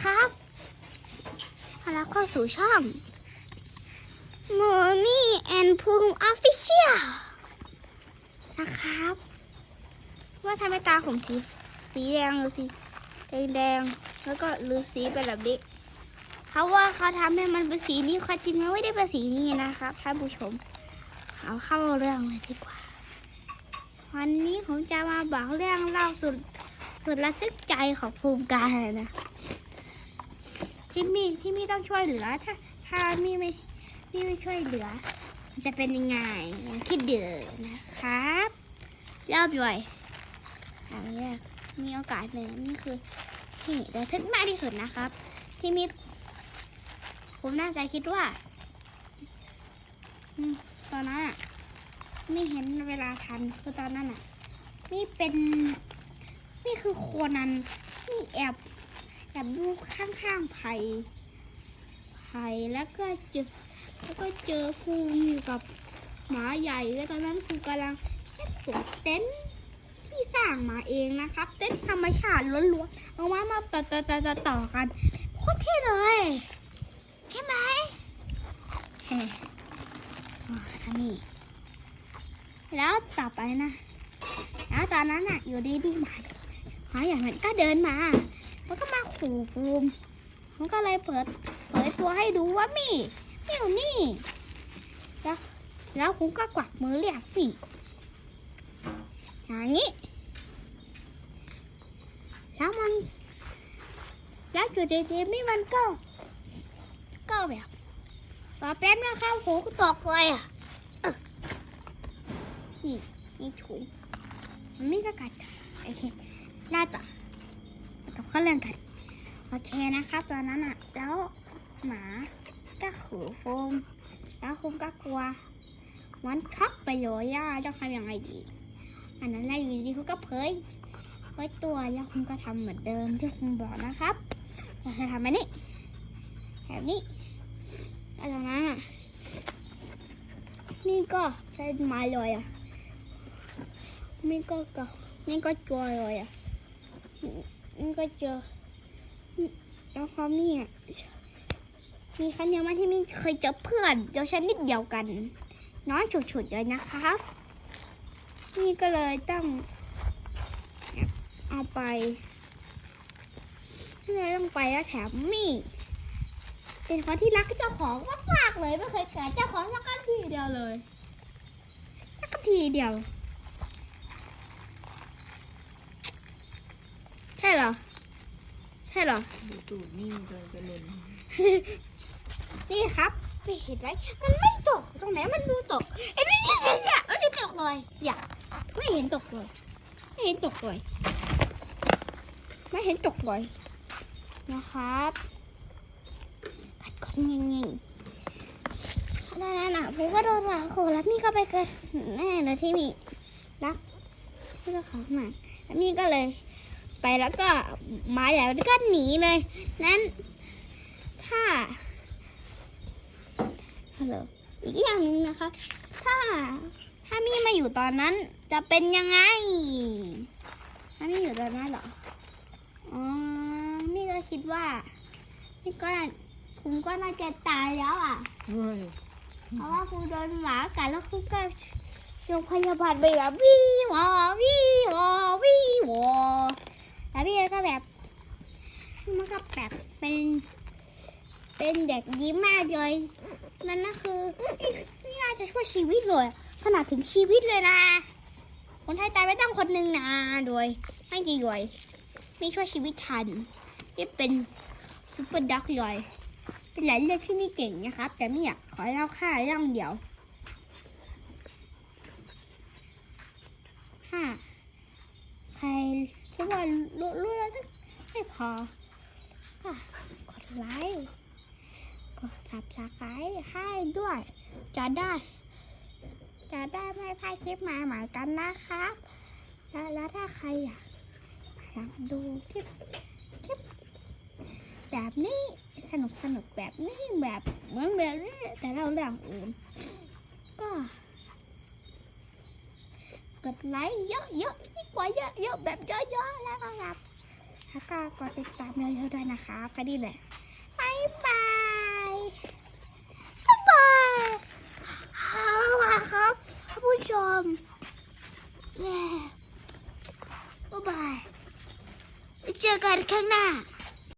ครับขอรับเข้าสู่ช่องโมมี่แอนพุงออฟฟิเชียลนะครับ ว่าทำไมตาผมสีสีแดงหรือสีแดงแดงแล้วก็หรือสีเป็นแบบนี้เขาะว่าเขาทำให้มันเป็นสีนี้ความจริงมันไม่ได้เป็นสีนี้นะครับท่านผู้ชมเอาเข้าเรื่องเลยดีกว่า วันนี้ผมจะมาบอกเรื่องเล่าสุดสุดระทึกใจของภูมิกายเลยนะ ที่มีที่มีต้องช่วยเหลือถ้าถ้ามีไม่มีไม่ช่วยเหลือ จะเป็นยังไงย่างคิดเดือนะครับเริ่มเลยอันแรกมีโอกาสเลยนี่คือที่ระทึกมากที่สุดนะครับ ที่มีผมน่าจะคิดว่าอตอนนั้นอะไม่เห็นเวลาทันคือตอนนั้นอะนี่เป็น นี่คือโคนันนี่แอบ แอบดูข้างๆไผ่ไผ่แล้วก็เจอแล้วก็เจอภูมิอยู่กับหมาใหญ่แล้วตอนนั้นภูกำลังแค่ตัวเต็นท์ที่สร้างมาเองนะครับ เต็นท์ธรรมชาติล้วนๆเอามามาต่อต่อต่อต่อต่อกันโคตรเท่เลยใช่ไหมเฮ้อ่อันนี้แล้วต่อไปนะ แล้วตอนนั้นอะอยู่ดีดีหมา หมาอย่างนั้นก็เดินมา แล้วก็มาขู่ภูมิมันก็เลยเปิดเผยตัวให้ดูว่ามีมีอยู่นี่ แล้วแล้วคุณก็กวักมือเรียกสิอย่างนี้ แล้วมัน แล้วจุดเดีๆนี่มันก็ ก็แบบต่อแป๊บนะครับหูตกเลยอะนี่นี่ถุงมันไม่ก็กัดโอเค ไล่ต่อกับข้อเรื่องกันโอเคนะครับตอนนั้นอะ แล้วหมาก็ขู่โฟมแล้วคุมก็กลัวมันทักไปเลยย่าจะทำยังไงดี อันนั้นแหละอยู่ดีๆเขาก็เผยเผยตัวแล้วคุณก็ทำเหมือนเดิมที่คุณบอกนะครับเราจะทำแบบนี้แบบนี้แล้วนั้นอะนี่ก็ใช้ไม้ลอยอะนี่ก็ก็นี่ก็จอยเลยอะ นี่ก็เจอแล้วเขาเนี่ยมีครั้งเดียวมาที่มีเคยเจอเพื่อนเดียวชนิดเดียวกัน น้อยฉุดๆเลยนะครับ นี่ก็เลยต้องเอาไปที่เลยต้องไปแล้วแถมมีเป็นคนที่รักเจ้าของมากๆเลยไม่เคยเกิดเจ้าของสักทีเดียวเลยสักทีเดียว ใช่เหรอ ใช่เห รอ ดูตูดนิ่งเกินจะหล่นนี่ครับไม่เห็นไหมมันไม่ตกตรงไหนมันดูตกเอ้ยนี่นี่นี่เนี่ยไม่ได้ตกเลยอย่าไม่เห็นตกเลยไม่เห็นตกเลยไม่เห็นตกเลยนะครับกัดก้อนยิงยิงนั่นน่ะผมก็โดนหลาโคแล้วนี่ก็ไปเกิดแน่เลยที่มีรักที่เราเขาหนักแล้วนี่ก็เลย ไปแล้วก็หมาใหญ่ก็หนีเลย นั้น ถ้าฮัลโหลอีกอย่างหนึ่งนะคะ ถ้าถ้ามีมาอยู่ตอนนั้น จะเป็นยังไง ถ้ามีอยู่ตอนนั้นเหรออ๋อมี่ก็คิดว่ามี่ก็คุณก็น่าจะตายแล้วอะเฮ้ยเพราะว่าคุณโดนหมากัดแล้วคุณก็โรงพยาบาลไปแบบวิวอวิวอวิวอแล้วพี่ก็แบบ มันก็แบบเป็น เป็นเด็กดีมากเลยนั่นนะคือนี่น่าจะช่วยชีวิตเลยขนาดถึงชีวิตเลยนะ คนไทยตายไปตั้งคนหนึ่งนะโดยไม่กี่ยวยไม่ช่วยชีวิตทันนี่เป็นซูเปอร์ด็อกเลยเป็นหลายเรื่องที่ไม่เก่งนะครับ แต่ไม่อยากขอเล่าค่าเรื่องเดียวถ้าใครคิดว่ารู้รู้แล้วไม่พอ ไลค์กดซับสไครต์ให้ด้วย จะได้ จะได้ไม่พลาดคลิปใหม่ๆกันนะครับแล้วแล้วถ้าใครอยากอยากดูคลิปคลิปแบบนี้สนุกสนุกแบบนี้แบบเหมือนแบบนี้แต่เราเรื่องอื่น ก็ กดไลค์เยอะๆยิ่งกว่าเยอะๆแบบเยอะๆแล้วก็แบบแล้วก็กดติดตามเยอะๆด้วยนะคะไปดีแหละ บายบายบ๊ายบายฮัลโหลครับท่านผู้ชมเย้บ๊ายบายไปเจอกันข้างหน้า